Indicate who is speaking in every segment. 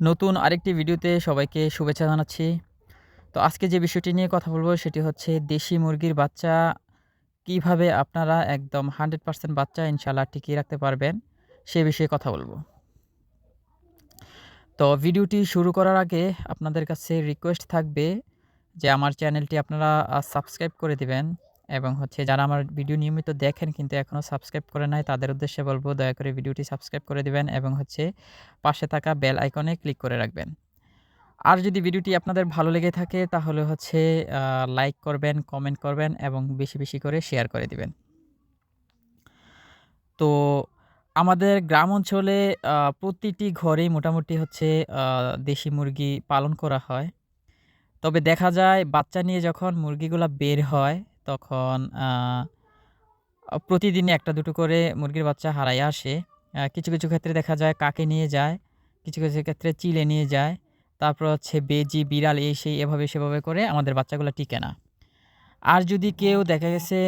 Speaker 1: নতুন আরেকটি ভিডিওতে সবাইকে শুভেচ্ছা জানাচ্ছি। তো আজকে যে বিষয়টি নিয়ে কথা বলব সেটি হচ্ছে দেশি মুরগির বাচ্চা কীভাবে আপনারা একদম হান্ড্রেড পারসেন্ট বাচ্চা ইনশাল্লাহ টিকিয়ে রাখতে পারবেন সে বিষয়ে কথা বলব। তো ভিডিওটি শুরু করার আগে আপনাদের কাছে রিকোয়েস্ট থাকবে যে আমার চ্যানেলটি আপনারা সাবস্ক্রাইব করে দিবেন। এবং হচ্ছে যারা আমার ভিডিও নিয়মিত দেখেন কিন্তু এখনও সাবস্ক্রাইব করে নাই, তাদের উদ্দেশ্যে বলব দয়া করে ভিডিওটি সাবস্ক্রাইব করে দিবেন এবং হচ্ছে পাশে থাকা বেল আইকনে ক্লিক করে রাখবেন। আর যদি ভিডিওটি আপনাদের ভালো লেগে থাকে তাহলে হচ্ছে লাইক করবেন, কমেন্ট করবেন এবং বেশি বেশি করে শেয়ার করে দিবেন। তো আমাদের গ্রাম অঞ্চলে প্রতিটি ঘরেই মোটামুটি হচ্ছে দেশি মুরগি পালন করা হয়। তবে দেখা যায় বাচ্চা নিয়ে যখন মুরগিগুলা বের হয় তখন প্রতিদিনই একটা দুটো করে মুরগির বাচ্চা হারায় আসে। কিছু কিছু ক্ষেত্রে দেখা যায় কাকে নিয়ে যায়, কিছু কিছু ক্ষেত্রে চিলে নিয়ে যায়, তারপর হচ্ছে বেজি, বিড়াল এই সেই এভাবে সেভাবে করে আমাদের বাচ্চাগুলো টিকে না। আর যদি কেউ দেখা গেছে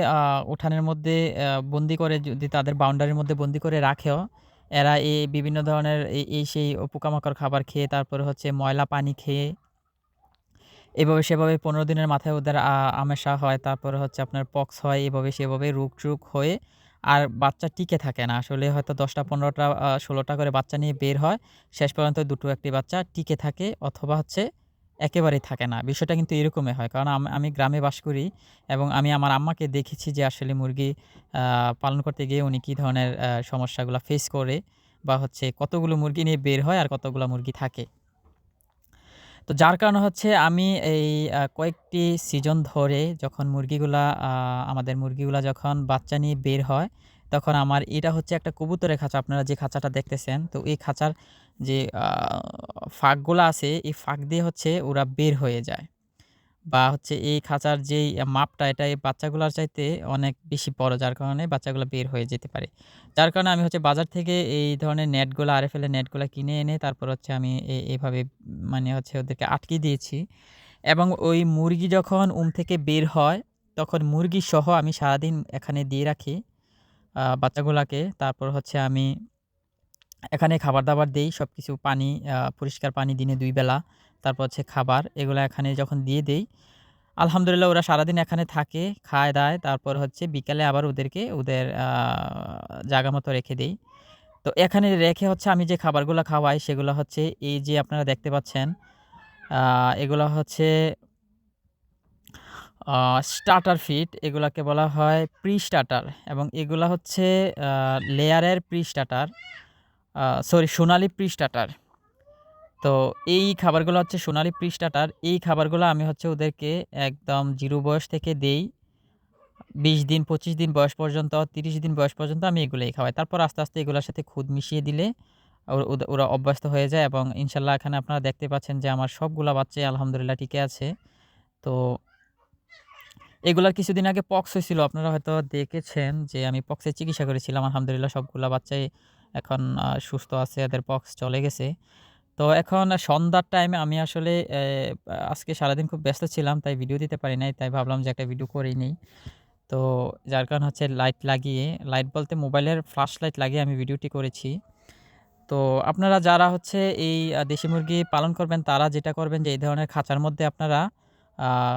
Speaker 1: উঠানের মধ্যে বন্দি করে যদি তাদের বাউন্ডারির মধ্যে বন্দি করে রাখেও, এরা এই বিভিন্ন ধরনের এই সেই পোকামাকড় খাবার খেয়ে তারপরে হচ্ছে ময়লা পানি খেয়ে এভাবে সেভাবে পনেরো দিনের মাথায় ওদের আমেশা হয়, তারপরে হচ্ছে আপনার পক্স হয়, এভাবে সেভাবে রোগ টুক হয়ে আর বাচ্চা টিকে থাকে না। আসলে হয়তো দশটা, পনেরোটা ষোলোটা করে বাচ্চা নিয়ে বের হয়, শেষ পর্যন্ত দুটো একটি বাচ্চা টিকে থাকে অথবা হচ্ছে একেবারেই থাকে না। বিষয়টা কিন্তু এরকমই হয়। কারণ আমি গ্রামে বাস করি এবং আমি আমার আম্মাকে দেখেছি যে আসলে মুরগি পালন করতে গিয়ে উনি কী ধরনের সমস্যাগুলো ফেস করে বা হচ্ছে কতগুলো মুরগি নিয়ে বের হয় আর কতগুলো মুরগি থাকে। তো যার কারণে হচ্ছে আমি এই কয়েকটি সিজন ধরে যখন মুরগিগুলা আমাদের মুরগিগুলা যখন বাচ্চা নিয়ে বের হয়, তখন আমার এটা হচ্ছে একটা কবুতরের খাঁচা। আপনারা যে খাঁচাটা দেখতেছেন, তো এই খাঁচার যে ফাঁকগুলো আছে, এই ফাঁক দিয়ে হচ্ছে ওরা বের হয়ে যায়। বা হচ্ছে এই খাঁচার যেই মাপটা এটা এই বাচ্চাগুলোর চাইতে অনেক বেশি বড়, যার কারণে বাচ্চাগুলো বের হয়ে যেতে পারে। যার কারণে আমি হচ্ছে বাজার থেকে এই ধরনের নেটগুলো আরে ফেলে নেটগুলো কিনে এনে তারপর হচ্ছে আমি এইভাবে মানে হচ্ছে ওদেরকে আটকে দিয়েছি। এবং ওই মুরগি যখন উম থেকে বের হয়, তখন মুরগি সহ আমি সারাদিন এখানে দিয়ে রাখি বাচ্চাগুলাকে। তারপর হচ্ছে আমি এখানে খাবার দাবার দেই সব কিছু পানি পরিষ্কার পানি দিনে দুই বেলা। তারপর হচ্ছে খাবার, এগুলো এখানে যখন দিয়ে দেই, আলহামদুলিল্লাহ ওরা সারাদিন এখানে থাকে, খায় দায়, তারপর হচ্ছে বিকালে আবার ওদেরকে ওদের জায়গা মতো রেখে দেই। তো এখানে রেখে হচ্ছে আমি যে খাবারগুলো খাওয়াই, সেগুলো হচ্ছে এই যে আপনারা দেখতে পাচ্ছেন এগুলো হচ্ছে স্টার্টার ফিট এগুলাকে বলা হয় প্রি স্টার্টার এবং এগুলা হচ্ছে লেয়ারের pre starter sorry Sonali pre starter তো এই খাবারগুলো হচ্ছে সোনালি পৃষ্ঠাটার। এই খাবারগুলো আমি হচ্ছে ওদেরকে একদম জিরো বয়স থেকে দেই। বিশ দিন, পঁচিশ দিন বয়স পর্যন্ত, তিরিশ দিন বয়স পর্যন্ত আমি এগুলোই খাওয়াই। তারপর আস্তে আস্তে এগুলোর সাথে খুদ মিশিয়ে দিলে ওরা অভ্যস্ত হয়ে যায় এবং ইনশাল্লাহ এখানে আপনারা দেখতে পাচ্ছেন যে আমার সবগুলো বাচ্চাই আলহামদুলিল্লাহ টিকে আছে। তো এগুলার কিছুদিন আগে পক্স হয়েছিল, আপনারা হয়তো দেখেছেন যে আমি পক্সের চিকিৎসা করেছিলাম। আলহামদুলিল্লাহ সবগুলা বাচ্চাই এখন সুস্থ আছে, এদের পক্স চলে গেছে। তো এখন সন্ধ্যার টাইমে আমি আসলে আজকে সারাদিন খুব ব্যস্ত ছিলাম, তাই ভিডিও দিতে পারি নাই, তাই ভাবলাম যে একটা ভিডিও করেই নেই তো যার কারণ হচ্ছে লাইট লাগিয়ে লাইট বলতে মোবাইলের ফ্ল্যাশ লাইট লাগিয়ে আমি ভিডিওটি করেছি। তো আপনারা যারা হচ্ছে এই দেশি মুরগি পালন করবেন, তারা যেটা করবেন যে এই ধরনের খাঁচার মধ্যে আপনারা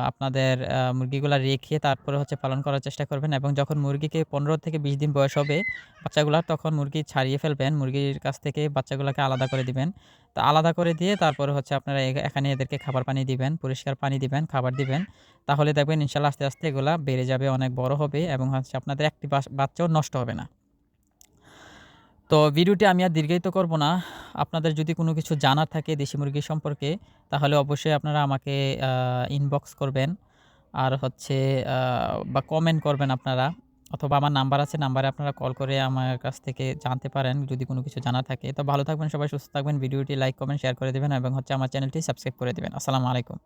Speaker 1: আপনাদের মুরগিগুলা রেখে তারপরে হচ্ছে পালন করার চেষ্টা করবেন এবং যখন মুরগিকে পনেরো থেকে বিশ দিন বয়স হবে, বাচ্চাগুলা তখন মুরগি ছাড়িয়ে ফেলবেন, মুরগির কাছ থেকে বাচ্চাগুলোকে আলাদা করে দিবেন। তো আলাদা করে দিয়ে তারপরে হচ্ছে আপনারা এখানে এদেরকে খাবার পানি দিবেন, পরিষ্কার পানি দিবেন, খাবার দিবেন। তাহলে দেখবেন ইনশাল্লাহ আস্তে আস্তে এগুলা বেড়ে যাবে, অনেক বড় হবে এবং হচ্ছে আপনাদের একটি বাচ্চাও নষ্ট হবে না। তো ভিডিওটি আমি আর দীর্ঘায়িত করব না। আপনাদের যদি কোনো কিছু জানার থাকে দেশি মুরগি সম্পর্কে, তাহলে অবশ্যই আপনারা আমাকে ইনবক্স করবেন। আর হচ্ছে বা কমেন্ট করবেন আপনারা। অথবা আমার নাম্বার আছে নাম্বারে আপনারা কল করে আমার কাছ থেকে জানতে পারেন, যদি কোনো কিছু জানা থাকে। তো ভালো থাকবেন সবাই, সুস্থ থাকবেন। ভিডিওটি লাইক কমেন্ট শেয়ার করে দেবেন এবং হচ্ছে আমার চ্যানেলটি সাবস্ক্রাইব করে দেবেন। আসসালামু আলাইকুম।